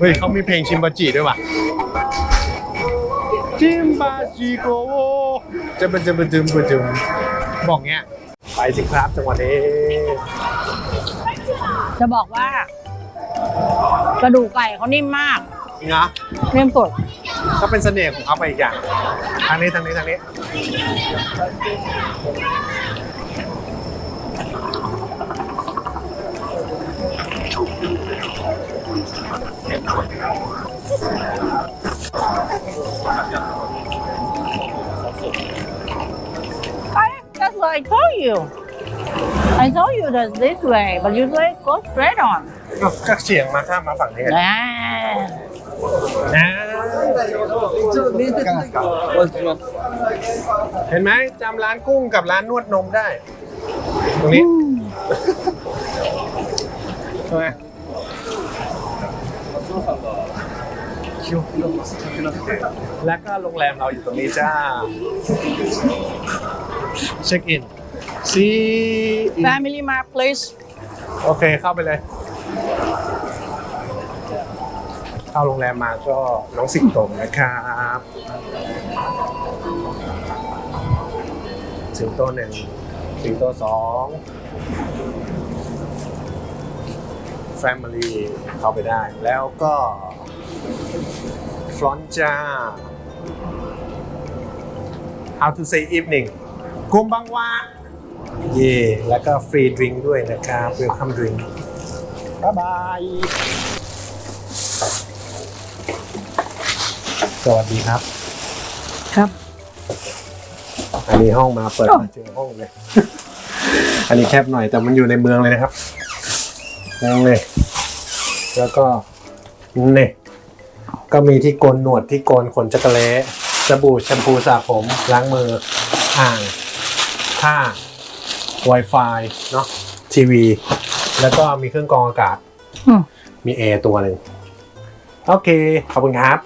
เฮ้ยเขามีเพลงชิมบาจิด้วยว่ะชิมบาจิโกโวจะเป็นจะเป็นจึมเป็นจึมบอกเงี้ยไปสิครับจังหวะนี้จะบอกว่ากระดูกไก่เขานิ่มมากนะนิ่มสุดก็เป็นเสน่ห์ของเขาไปอีกอย่างทางนี้ทางนี้ทางนี้ I, that's what I told you. I told you that this way, but you say go straight on. อ้าวก็เฉียงมาข้ามมาฝั่งนี้กัน Ah. นะเห็นไหมจำร้านกุ้งกับร้านนวดนมได้ ตรงนี้ใช่ไหม แล้วก็โรงแรมเราอยู่ตรงนี้จ้า เช็คอินซี Family Mart, please. โอเคเข้าไปเลย เข้าโรงแรมมาก็น้องสิงโตนะครับ สิงโตหนึ่งสิงโตสอง Family เข้าไปได้ แล้วก็ ฟรอนจ้า How to say evening กุมบังวาเย่แล้วก็ฟรีดริงด้วยนะครับ Welcome drink บ๊ายบาย สวัสดีครับ ครับ อันนี้ห้องมาเปิดมาเจอห้องเลย อันนี้แคบหน่อยแต่มันอยู่ในเมืองเลยนะครับนั่งเลย แล้วก็เนี่ย ก็มีที่โกนหนวดที่โกนขนจักรเละสบู่แชมพูสระผมล้างมืออ่างผ้า Wi-Fi เนาะทีวี แล้วก็มีเครื่องกรองอากาศ อืม มีแอร์ตัวหนึ่งโอเค ขอบคุณครับ